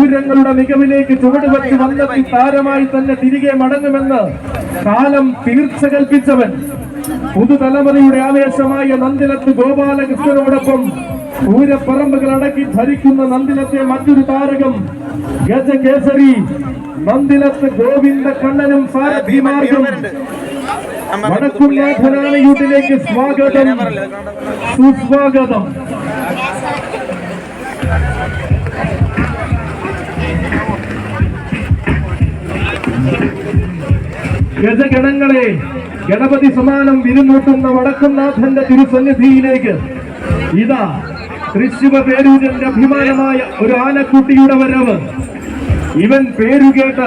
പൂരങ്ങളുടെ മികവിലേക്ക് ചുവടുവെച്ച് വന്നെത്തി താരമായി തന്നെ തിരികെ മടങ്ങുമെന്ന് കാലം തീർച്ച കൽപ്പിച്ചവൻ. പുതുതലമുറയുടെ ആവേശമായ നന്ദിലത്ത് ഗോപാലകൃഷ്ണനോടൊപ്പം പൂരപ്പറമ്പുകൾ അടക്കി ഭരിക്കുന്ന നന്ദിലത്തെ മറ്റൊരു താരകം ഗജകേസരി. നന്ദിലത്ത് ഗോവിന്ദ കണ്ണനും സാരഥിമാർഗം വടക്കുന്നാഥനാനയൂട്ടിലേക്ക് സ്വാഗതം. സുസ്വാഗതം. ഗജഗണങ്ങളെ ഗണപതി സമാനം വിരുന്നൂട്ടുന്ന വടക്കുന്നാഥന്റെ തിരുസന്നിധിയിലേക്ക് ഇതാ തൃശ്ശിവ പേരൂരിന്റെ അഭിമാനമായ ഒരു ആനക്കുട്ടിയുടെ വരവ്. ഇവൻ പേരുകേട്ട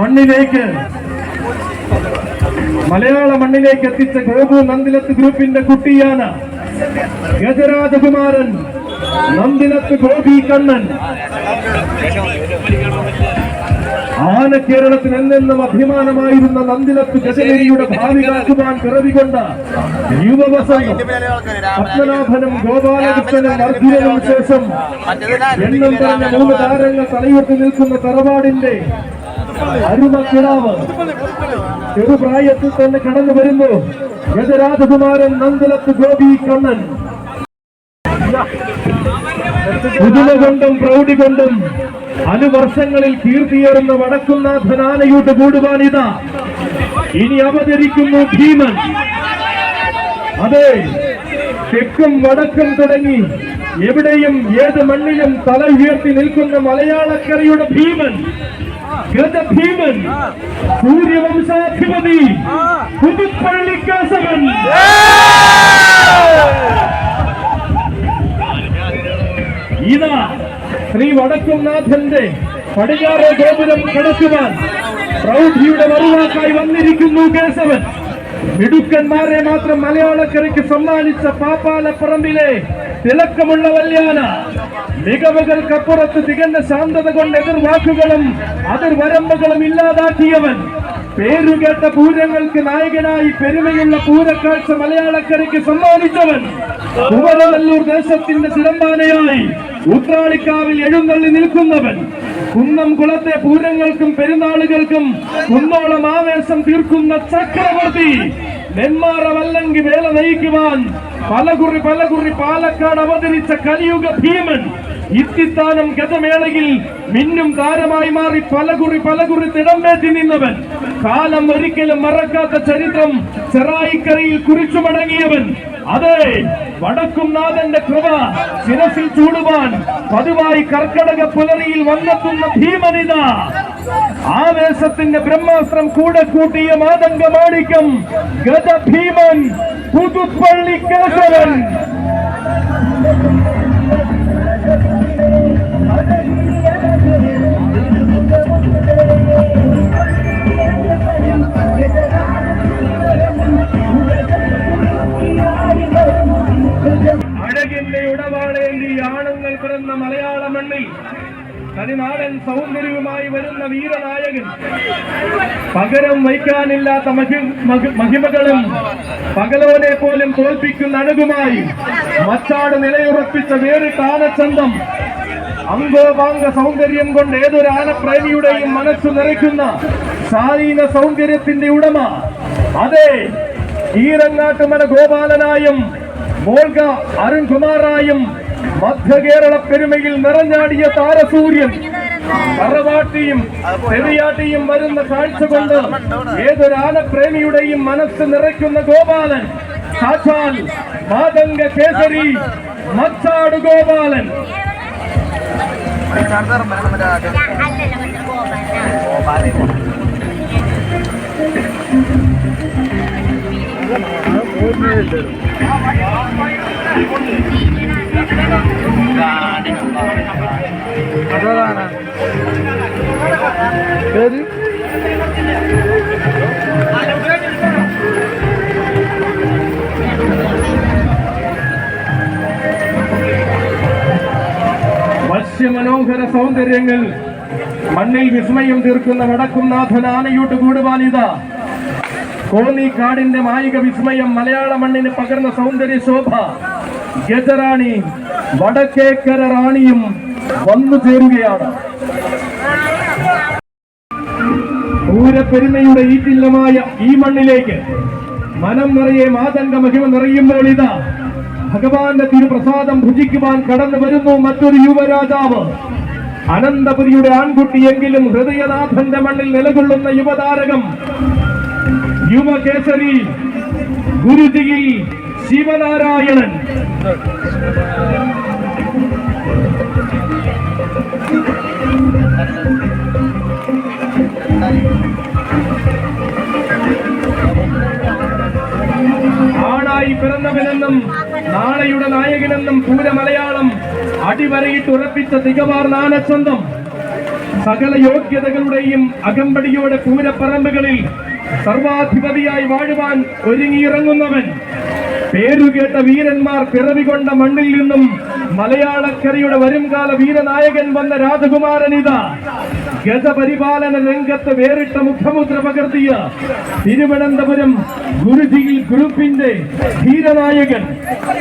മണ്ണിലേക്ക് മലയാള മണ്ണിലേക്ക് എത്തിച്ച ഗോപു നന്ദിലത്ത് ഗ്രൂപ്പിന്റെ കുട്ടിയാണ് ഗജരാജകുമാരൻ നന്ദിലത്ത് ഗോപി കണ്ണൻ. ആന കേരളത്തിന് എന്നെന്നും അഭിമാനമായിരുന്ന നന്ദിലത്ത് ഗജനരിയുടെ ഭാവി കാക്കുവാൻ പിറവികൊണ്ട യുവവസനം പത്മനാഭനും ഗോപാലകൃഷ്ണനും അർജുനനും ശേഷം എണ്ണം പറഞ്ഞ മൂന്ന് താരങ്ങൾ തലയിട്ട് നിൽക്കുന്ന തറവാടിന്റെ അരുമക്കിടാവ് ചെറുപ്രായത്തിൽ തന്നെ കടന്നു വരുന്നു. ഗജരാജകുമാരൻ നന്ദിലത്ത് ഗോപി കണ്ണൻ. പുതുമ കൊണ്ടും പ്രൗഢി കൊണ്ടും അനുവർഷങ്ങളിൽ കീർത്തിയേറുന്ന വടക്കുന്നാഥൻ ആനയൂട്ട് കൂടുവാനിതാ. ഇനി അവതരിക്കുന്നു ഭീമൻ. അതെ തെക്കും വടക്കും തുടങ്ങി. എവിടെയും ഏത് മണ്ണിലും തല ഉയർത്തി നിൽക്കുന്ന മലയാളക്കരയുടെ ഭീമൻ. ഗജഭീമൻ സൂര്യവംശാധിപതി. പുതുപ്പള്ളിക്കാസവൻ. ഇതാ ശ്രീ വടക്കുംനാഥന്റെ പടിഞ്ഞാറ് ഗോപുരം കടക്കുവാൻ പ്രൗഢിയുടെ മറുവാക്കായി വന്നിരിക്കുന്നു കേശവൻ. മിടുക്കന്മാരെ മാത്രം മലയാളക്കരയ്ക്ക് സമ്മാനിച്ച പാപ്പാലപ്പറമ്പിലെ തിളക്കമുള്ള വല്യാന. മികവുകൾക്കപ്പുറത്ത് തികഞ്ഞ ശാന്തത കൊണ്ട് എതിർവാക്കുകളും അതിർവരമ്പുകളും ഇല്ലാതാക്കിയവൻ. പേരുകേട്ട പൂരങ്ങൾക്ക് നായകനായി പെരുമയുള്ള പൂരക്കാഴ്ച മലയാളക്കരയ്ക്ക് സമ്മാനിച്ചവൻ. കുമരനല്ലൂർ ദേശത്തിന്റെ സിരമ്പാനയായി ഉത്രാളിക്കാവിൽ എഴുന്നള്ളി നിൽക്കുന്നവൻ. കുന്നം കുളത്തെ പൂരങ്ങൾക്കും പെരുന്നാളുകൾക്കും കുന്നോളം ആവേശം തീർക്കുന്ന ചക്രവർത്തി. നെന്മാറ വല്ലങ്കി വേല നയിക്കുവാൻ പലകുറി പലകുറി പാലക്കാട് അവതരിച്ച കലിയുഗ ഭീമൻ ഇത്തിത്താനം ഗതമേളയിൽ മിന്നും താരമായി മാറി പലകുറി പലകുറി തിടമ്പേറ്റി നിന്നവൻ. കാലം ഒരിക്കലും മറക്കാത്ത ചരിത്രം ചെറായിക്കരയിൽ കുറിച്ചു മടങ്ങിയവൻ. അതെ വടക്കും നാഥന്റെ കൃപ ശിരസിൽ ചൂടുവാൻ പതിവായി കർക്കടക പുലരിയിൽ വന്നെത്തുന്ന ഭീമനിത. ആവേശത്തിന്റെ ബ്രഹ്മാസ്ത്രം കൂടെ കൂട്ടിയ മാതംഗ മാണിക്കം ഗജ ഭീമൻ പുതുപ്പള്ളി കേശവൻ. അഴകിന്റെ ഉടവാളേന്തി ആണുങ്ങൾ പിറന്ന മലയാള മണ്ണിൽ തനിനാടൻ സൗന്ദര്യവുമായി വരുന്ന വീരനായകൻ. പകരം വയ്ക്കാനില്ലാത്ത മഹി- മഹി- മഹിമകളും പകലോനെ പോലും തോൽപ്പിക്കുന്ന അണുകുമായി മച്ചാട് നിലയുറപ്പിച്ച വേറിട്ട ആനച്ചന്തം അംഗോപാംഗ സൗന്ദര്യം കൊണ്ട് ഏതൊരു ആനപ്രേമിയുടെയും മനസ്സ് നിറയ്ക്കുന്ന ശാലീന സൗന്ദര്യത്തിന്റെ ഉടമ. അതെ ഈരങ്ങാട്ടുമല ഗോപാലനായും മോൾഗ അരുൺകുമാറായും മധ്യകേരള പെരുമയിൽ നിറഞ്ഞാടിയ താരസൂര്യൻ. കറവാട്ടിയും ചെറിയാട്ടിയും വരുന്ന കാഴ്ച കൊണ്ട് ഏതൊരു ആനപ്രേമിയുടെയും മനസ്സ് നിറയ്ക്കുന്ന ഗോപാലൻ. സാക്ഷാൽ മാതംഗ കേസരി മച്ചാട് ഗോപാലൻ അല്ലല്ല മറ്റേ ഗോപാലൻ അതാണ് ഏത് വശ്യമനോഹര സൗന്ദര്യങ്ങൾ. മണ്ണിൽ വിസ്മയം തീർക്കുന്ന വടക്കുംനാഥൻ ആനയൂട്ട് കൂടുവാനിത കോന്നി കാടിന്റെ മായിക വിസ്മയം മലയാള മണ്ണിന് പകർന്ന സൗന്ദര്യ ശോഭ. ഗജറാണി വടക്കേക്കര റാണിയും വന്നു ചേരുകയാണ്. പൂരപ്പെരുമയുടെ ഈറ്റില്ലമായ ഈ മണ്ണിലേക്ക് മനം നിറയെ മാതംഗ മഹിമ നിറയുമ്പോൾ ഇതാ ഭഗവാന്റെ തിരുപ്രസാദം ഭുജിക്കുവാൻ കടന്നു വരുന്നു മറ്റൊരു യുവരാജാവ്. അനന്തപുരിയുടെ ആൺകുട്ടിയെങ്കിലും ഹൃദയനാഥന്റെ മണ്ണിൽ നിലകൊള്ളുന്ന യുവതാരകം യുവകേസരി ഗുരുജിയിൽ ശിവനാരായണൻ. ആണായി പിറന്നവനെന്നും നാളെയുടെ നായകനെന്നും പൂര മലയാളം അടിവരയിട്ട് ഉറപ്പിച്ച തികവാർന്ന സ്വന്തം സകല യോഗ്യതകളുടെയും അകമ്പടിയോടെ പൂരപ്പറമ്പുകളിൽ സർവാധിപതിയായി വാഴുവാൻ ഒരുങ്ങിയിറങ്ങുന്നവൻ. പേരുകേട്ട വീരന്മാർ പിറവികൊണ്ട മണ്ണിൽ നിന്നും മലയാളക്കരയുടെ വരുംകാല വീരനായകൻ വന്ന രാജകുമാരനിത ഗജപരിപാലന രംഗത്ത് വേറിട്ട മുഖമുദ്ര പകർത്തിയ തിരുവനന്തപുരം ഗുരുജിയിൽ ഗ്രൂപ്പിന്റെ ധീരനായകൻ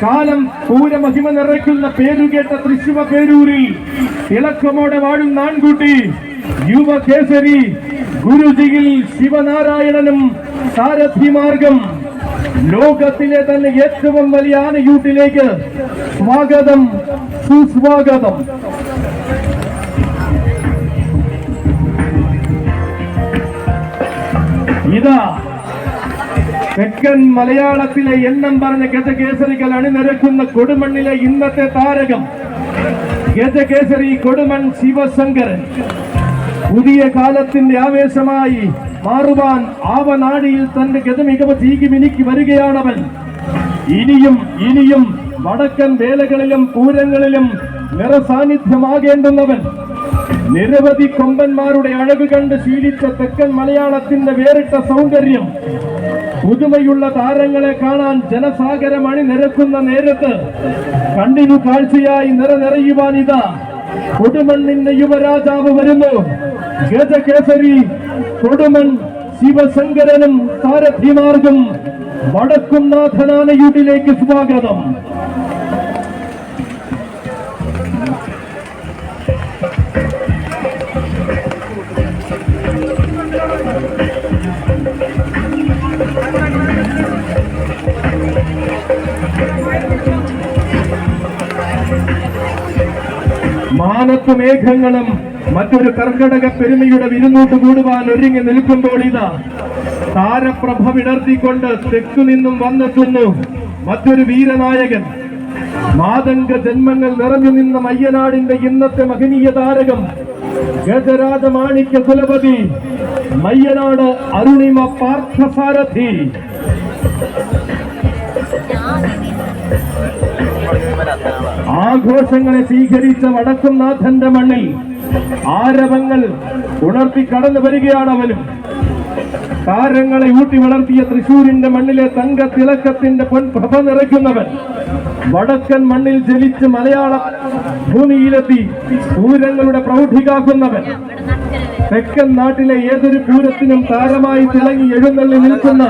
കാലം പൂരമഹിമ നിറയ്ക്കുന്ന പേരുകേട്ട തൃശിവ പേരൂരിൽ തിളക്കമോടെ വാഴുന്ന ആൺകുട്ടി യുവകേസരി ഗുരുജിയിൽ ശിവനാരായണനും സാരഥി മാർഗം ലോകത്തിലെ തന്നെ ഏറ്റവും വലിയ ആനയൂട്ടിലേക്ക് സ്വാഗതം സുസ്വാഗതം. ഇതാ. തെക്കൻ മലയാളത്തിലെ എണ്ണം പറഞ്ഞ ഗജകേസരികൾ അണിനിരക്കുന്ന കൊടുമണ്ണിലെ ഇന്നത്തെ താരകം. ഗജകേസരി കൊടുമൺ ശിവശങ്കരൻ. പുതിയ കാലത്തിന്റെ ആവേശമായി മാറുവാൻ ആവനാടിയിൽ തന്റെ ഗതമികവ് തീകി മിനിക്ക് വരികയാണവൻ. ഇനിയും ഇനിയും വടക്കൻ വേലകളിലും പൂരങ്ങളിലും നിറസാന്നിധ്യമാകേണ്ടുന്നവൻ. നിരവധി കൊമ്പന്മാരുടെ അഴക് കണ്ട് ശീലിച്ച തെക്കൻ മലയാളത്തിന്റെ വേറിട്ട സൗന്ദര്യം. പുതുമയുള്ള താരങ്ങളെ കാണാൻ ജനസാഗരം അണിനിരക്കുന്ന നേരത്ത് കണ്ണിനു കാഴ്ചയായി നിറനിറയുവാൻ ഇതാ കൊടുമണ്ണിന്റെ യുവരാജാവ് വരുന്നു. ഗജകേസരി കൊടുമൺ ശിവശങ്കരനും സാരഥിമാർഗം വടക്കുംനാഥനാനയുടിലേക്ക് സ്വാഗതം. മാനത്ത് മേഘങ്ങളും മറ്റൊരു കർക്കടക പെരുമയുടെ വിരുന്നോട്ട് കൂടുവാൻ ഒരുങ്ങി നിൽക്കുമ്പോൾ ഇതാ. താരപ്രഭ വിടർത്തിക്കൊണ്ട് തെക്കു നിന്നും വന്നെത്തുന്നു മറ്റൊരു വീരനായകൻ. മാതംഗ ജന്മങ്ങൾ നിറഞ്ഞു നിന്ന മയ്യനാടിന്റെ ഇന്നത്തെ മഹനീയ താരകം ഗജരാജ മാണിക്യ കുലപതി മയ്യനാട് അരുണിമ പാർത്ഥസാരഥി. ആഘോഷങ്ങളെ സ്വീകരിച്ച വടക്കുംനാഥന്റെ മണ്ണിൽ ആരവങ്ങൾ ഉണർത്തി കടന്നു വരികയാണ് അവനും. താരങ്ങളെ ഊട്ടി വളർത്തിയ തൃശൂരിന്റെ മണ്ണിലെ തങ്ക തിളക്കത്തിന്റെ പൊൻപ്രഭ നിറയ്ക്കുന്നവൻ. വടക്കൻ മണ്ണിൽ ജലിച്ച് മലയാള ഭൂമിയിലെത്തി പൂരങ്ങളുടെ പ്രൗഢികാക്കുന്നവൻ. തെക്കൻ നാട്ടിലെ ഏതൊരു പൂരത്തിനും താരമായി തിളങ്ങി എഴുന്നള്ളി നിൽക്കുന്ന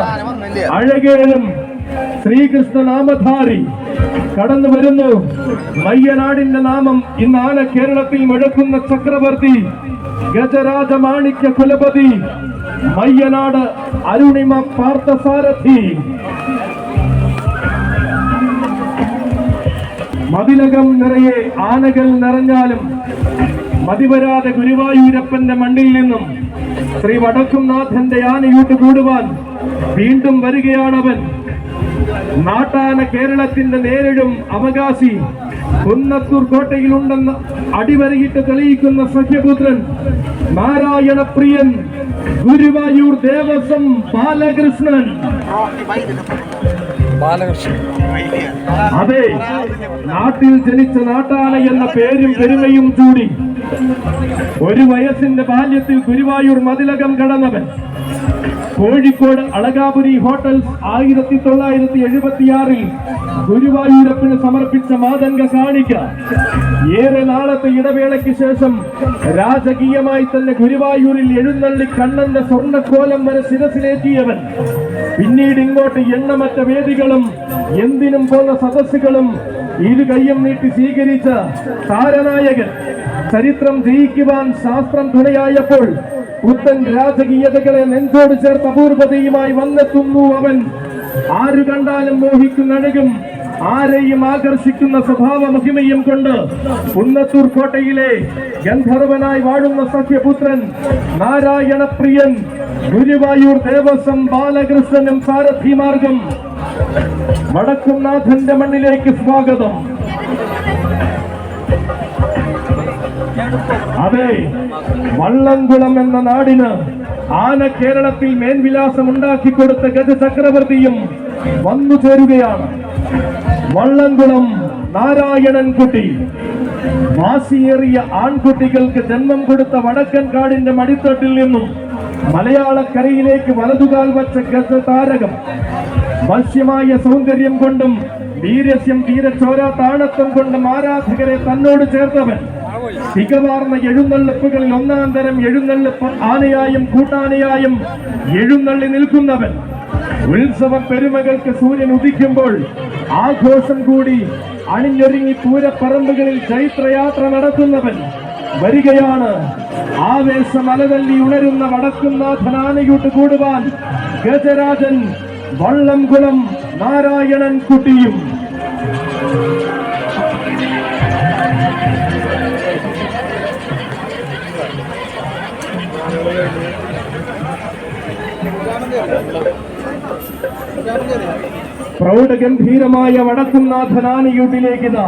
അഴകേനും ശ്രീകൃഷ്ണ നാമധാരി കടന്നു വരുന്നു. മയ്യനാടിന്റെ നാമം ഇന്ന് ആന കേരളത്തിൽ മുഴക്കുന്ന ചക്രവർത്തി ഗജരാജ മാണിക്യ കുലപതി മയ്യനാട് അരുണിമ പാർത്ഥസാരഥി. മതിലകം നിറയെ ആനകൾ നിറഞ്ഞാലും മതിവരാതെ ഗുരുവായൂരപ്പന്റെ മണ്ണിൽ നിന്നും ശ്രീ വടക്കുംനാഥന്റെ ആനയൂട്ട് കൂടുവാൻ വീണ്ടും വരികയാണവൻ. നാട്ടാന കേരളത്തിന്റെ നേരിടും അവകാശി കുന്നത്തൂർ കോട്ടയിലുണ്ടെന്ന് അടിവരയിട്ട് തെളിയിക്കുന്ന സഖ്യപുത്രൻ നാരായണ പ്രിയൻ ഗുരുവായൂർ ദേവസ്വം ബാലകൃഷ്ണൻ. അതെ നാട്ടിൽ ജനിച്ച നാട്ടാന എന്ന പേരും പെരുമയും കൂടി. ഒരു വയസ്സിന്റെ ബാല്യത്തിൽ ഗുരുവായൂർ മതിലകം കടന്നവൻ. കോഴിക്കോട് അളകാപുരി ഹോട്ടൽസ് ആയിരത്തി തൊള്ളായിരത്തി എഴുപത്തിയാറിൽ ഗുരുവായൂരപ്പന് സമർപ്പിച്ച മാതംഗ കാണിക്ക. ഏറെ നാളത്തെ ഇടവേളയ്ക്ക് ശേഷം രാജകീയമായി തന്നെ ഗുരുവായൂരിൽ എഴുന്നള്ളി കണ്ണന്റെ സ്വർണക്കോലം വരെ ശിരസിലേറ്റിയവൻ. പിന്നീട് ഇങ്ങോട്ട് എണ്ണമറ്റ വേദികളും എന്തിനും പോന്ന സദസ്സുകളും ഇരു കയ്യും നീട്ടി സ്വീകരിച്ച താരനായകൻ. ചരിത്രം ജയിക്കുവാൻ ശാസ്ത്രം തുണയായപ്പോൾ പുത്തൻ രാജകീയതകളെ നെഞ്ചോട് ചേർത്ത അപൂർവതയുമായി വന്നെത്തുന്നു അവൻ. ആര് കണ്ടാലും മോഹിക്കുന്ന അഴകും ആരെയും ആകർഷിക്കുന്ന സ്വഭാവ മഹിമയും കൊണ്ട് കുന്നത്തൂർ കോട്ടയിലെ ഗന്ധർവനായി വാഴുന്ന സത്യപുത്രൻ നാരായണപ്രിയൻ ഗുരുവായൂർ ദേവസ്വം ബാലകൃഷ്ണനും സാരഥിമാർഗം വടക്കുംനാഥന്റെ മണ്ണിലേക്ക് സ്വാഗതം. അതെ വള്ളംകുളം എന്ന നാടിന് ആന കേരളത്തിൽ മേൽവിലാസം ഉണ്ടാക്കി കൊടുത്ത ഗജചക്രവർത്തിയും വന്നു ചേരുകയാണ്. വള്ളംകുളം നാരായണൻകുട്ടി. വാശിയേറിയ ആൺകുട്ടികൾക്ക് ജന്മം കൊടുത്ത വടക്കൻ കാടിന്റെ മടിത്തട്ടിൽ നിന്നും മലയാളക്കരയിലേക്ക് വലതുകാൽ വച്ച ഗജതാരകം മത്സ്യമായ സൗന്ദര്യം കൊണ്ടും വീരസ്യം തീരച്ചോര താണത്വം കൊണ്ടും ആരാധകരെ തന്നോട് ചേർത്തവൻ. തികവാർന്ന എഴുന്നള്ളിപ്പുകളിൽ ഒന്നാം തരം എഴുന്നള്ളിപ്പ് ആനയായും കൂട്ടാനയായും എഴുന്നള്ളി നിൽക്കുന്നവൻ. ഉത്സവ പെരുമകൾക്ക് സൂര്യൻ ഉദിക്കുമ്പോൾ ആഘോഷം കൂടി അണിഞ്ഞൊരുങ്ങി പൂരപ്പറമ്പുകളിൽ ചൈത്രയാത്ര നടത്തുന്നവൻ വരികയാണ്. ആവേശം അലതല്ലി ഉണരുന്ന വടക്കുന്നാഥനാനയൂട്ട് കൂടുവാൻ ഗജരാജൻ വള്ളംകുളം നാരായണൻ കുട്ടിയും പ്രൗഢഗംഭീരമായ വടക്കുന്നാഥനാനയൂട്ടിലേക്ക് ഇതാ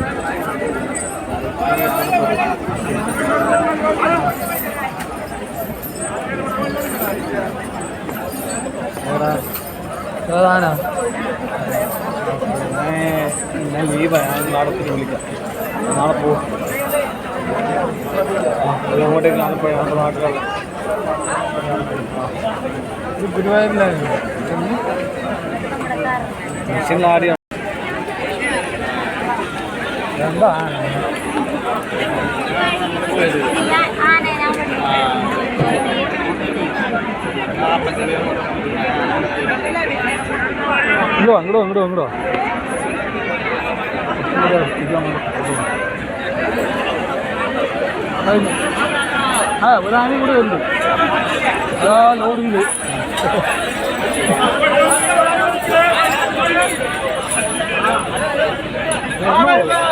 ഏതാനാ ഞാൻ ലീവാണ് ഞാൻ നാളെ വിളിക്കാം. നാളെ പോകും അങ്ങോട്ടേക്ക് നാളെ പോയി നമ്മുടെ നാട്ടിലുള്ള ഗുരുവായൂരിലായിരുന്നു ആടിയാണ് എന്താ ഇങ്ങോട്ടോ അങ്ങോട്ടോ അങ്ങോട്ടോ അങ്ങോട്ടോ ആ ഒരാണി കൂടെ ഉണ്ട്. Oh my ആ.